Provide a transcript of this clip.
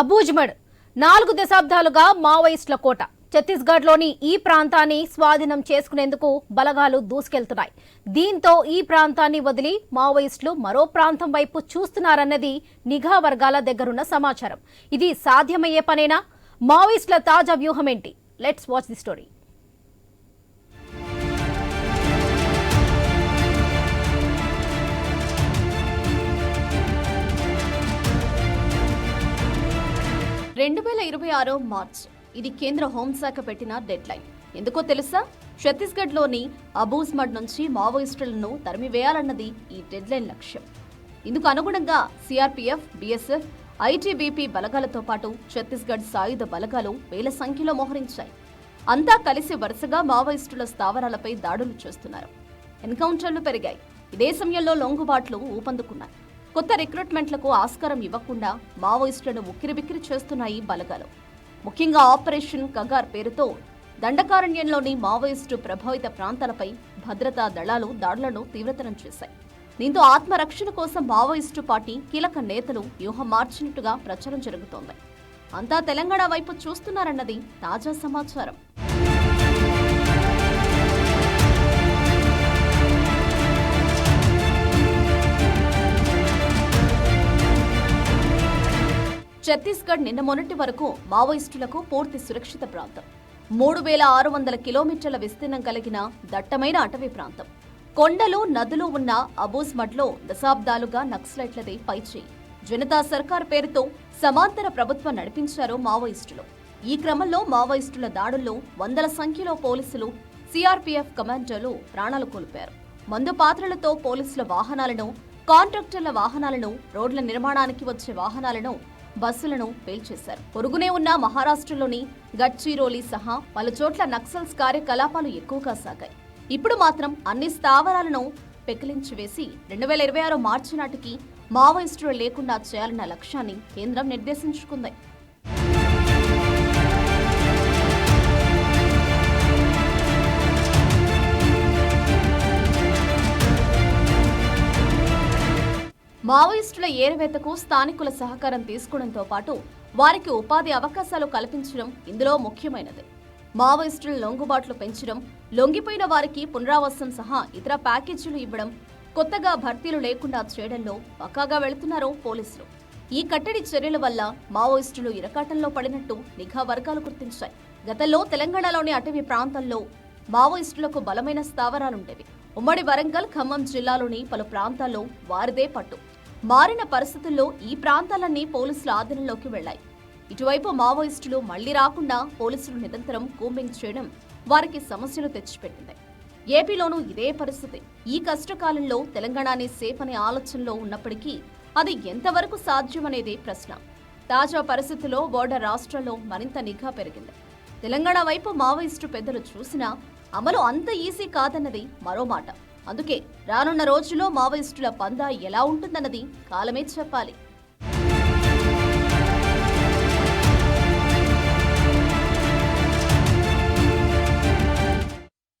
అబూజ్మడ్. నాలుగు దశాబ్దాలుగా మావోయిస్టుల కోట. ఛత్తీస్గఢ్లోని ఈ ప్రాంతాన్ని స్వాధీనం చేసుకునేందుకు బలగాలు దూసుకెళ్తున్నాయి. దీంతో ఈ ప్రాంతాన్ని వదిలి మావోయిస్టులు మరో ప్రాంతం వైపు చూస్తున్నారన్నది నిఘా వర్గాల దగ్గరున్న సమాచారం. ఇది సాధ్యమయ్యే పనేనా? మావోయిస్టుల తాజా వ్యూహం ఏంటి లెట్స్ వాచ్ ది స్టోరీ. రెండు వేల ఇరవై ఆరో మార్చ్. ఇది కేంద్ర హోంశాఖ పెట్టిన డెడ్ లైన్ ఎందుకో తెలుసా? ఛత్తీస్గఢ్లోని అబూస్మడ్ నుంచి మావోయిస్టులను తరిమివేయాలన్నది ఈ డెడ్ లైన్ లక్ష్యం. ఇందుకు అనుగుణంగా సిఆర్పీఎఫ్ బీఎస్ఎఫ్ ఐటీబీపీ బలగాలతో పాటు ఛత్తీస్గఢ్ సాయుధ బలగాలు వేల సంఖ్యలో మోహరించాయి. అంతా కలిసి వరుసగా మావోయిస్టుల స్థావరాలపై దాడులు చేస్తున్నారు. ఎన్కౌంటర్లు పెరిగాయి. ఇదే సమయంలో లొంగుబాట్లు ఊపందుకున్నాయి. కొత్త రిక్రూట్మెంట్లకు ఆస్కారం ఇవ్వకుండా మావోయిస్టులను ఉక్కిరిబిక్కిరి చేస్తున్నాయి బలగాలు. ముఖ్యంగా ఆపరేషన్ కగార్ పేరుతో దండకారణ్యంలోని మావోయిస్టు ప్రభావిత ప్రాంతాలపై భద్రతా దళాలు దాడులను తీవ్రతరం చేశాయి. దీంతో ఆత్మరక్షణ కోసం మావోయిస్టు పార్టీ కీలక నేతలు వ్యూహం మార్చినట్టుగా ప్రచారం జరుగుతోంది. అంతా తెలంగాణ వైపు చూస్తున్నారన్నది తాజా సమాచారం. ఛత్తీస్గఢ్ నిన్న మొన్నటి వరకు మావోయిస్టులకు పూర్తి సురక్షిత ప్రాంతం. మూడు వేల ఆరు వందల కిలోమీటర్ల విస్తీర్ణం కలిగిన దట్టమైన అటవీ ప్రాంతం. కొండలు నదులు ఉన్న అబూజ్మడ్లో దశాబ్దాలుగా నక్సలైట్లదే పైచేయి జనతా సర్కార్ పేరుతో సమాంతర ప్రభుత్వం నడిపించారు మావోయిస్టులు. ఈ క్రమంలో మావోయిస్టుల దాడుల్లో వందల సంఖ్యలో పోలీసులు సిఆర్పీఎఫ్ కమాండోలు ప్రాణాలు కోల్పారు మందు పాత్రలతో పోలీసుల వాహనాలను కాంట్రాక్టర్ల వాహనాలను రోడ్ల నిర్మాణానికి వచ్చే వాహనాలను బస్సులను పేల్చేశారు. పొరుగునే ఉన్న మహారాష్ట్రలోని గడ్చిరోలి సహా పలుచోట్ల నక్సల్స్ కార్యకలాపాలు ఎక్కువగా సాగాయి. ఇప్పుడు మాత్రం అన్ని స్థావరాలను పెకిలించి వేసి రెండు వేల ఇరవై ఆరు మార్చి నాటికి మావోయిస్టులు లేకుండా చేయాలన్న లక్ష్యాన్ని కేంద్రం నిర్దేశించుకుంది. మావోయిస్టుల ఏరివేతకు స్థానికుల సహకారం తీసుకోవడంతో పాటు వారికి ఉపాధి అవకాశాలు కల్పించడం ఇందులో ముఖ్యమైనది. మావోయిస్టుల లొంగుబాట్లు పెంచడం లొంగిపోయిన వారికి పునరావాసం సహా ఇతర ప్యాకేజీలు ఇవ్వడం కొత్తగా భర్తీలు లేకుండా చేయడంలో పక్కాగా వెళుతున్నారు పోలీసులు. ఈ కట్టడి చర్యల వల్ల మావోయిస్టులు ఇరకాటంలో పడినట్టు నిఘా వర్గాలు గుర్తించాయి. గతంలో తెలంగాణలోని అటవీ ప్రాంతాల్లో మావోయిస్టులకు బలమైన స్థావరాలుండేవి. ఉమ్మడి వరంగల్ ఖమ్మం జిల్లాలోని పలు ప్రాంతాల్లో వారిదే పట్టు. మారిన పరిస్థితుల్లో ఈ ప్రాంతాలన్నీ పోలీసుల ఆధీనంలోకి వెళ్ళాయి ఇటువైపు మావోయిస్టులు మళ్ళీ రాకుండా పోలీసులు నిరంతరం కూంబింగ్ చేయడం వారికి సమస్యలు తెచ్చిపెట్టింది. ఏపీలోనూ ఇదే పరిస్థితి. ఈ కష్టకాలంలో తెలంగాణని సేఫ్ అనే ఆలోచనలో ఉన్నప్పటికీ అది ఎంతవరకు సాధ్యమనేదే ప్రశ్న. తాజా పరిస్థితుల్లో బోర్డర్ రాష్ట్రాల్లో మరింత నిఘా పెరిగింది. తెలంగాణ వైపు మావోయిస్టు పెద్దలు చూసినా అమలు అంత ఈజీ కాదన్నది మరో మాట. అందుకే రానున్న రోజుల్లో మావోయిస్టుల పందా ఎలా ఉంటుందన్నది కాలమే చెప్పాలి.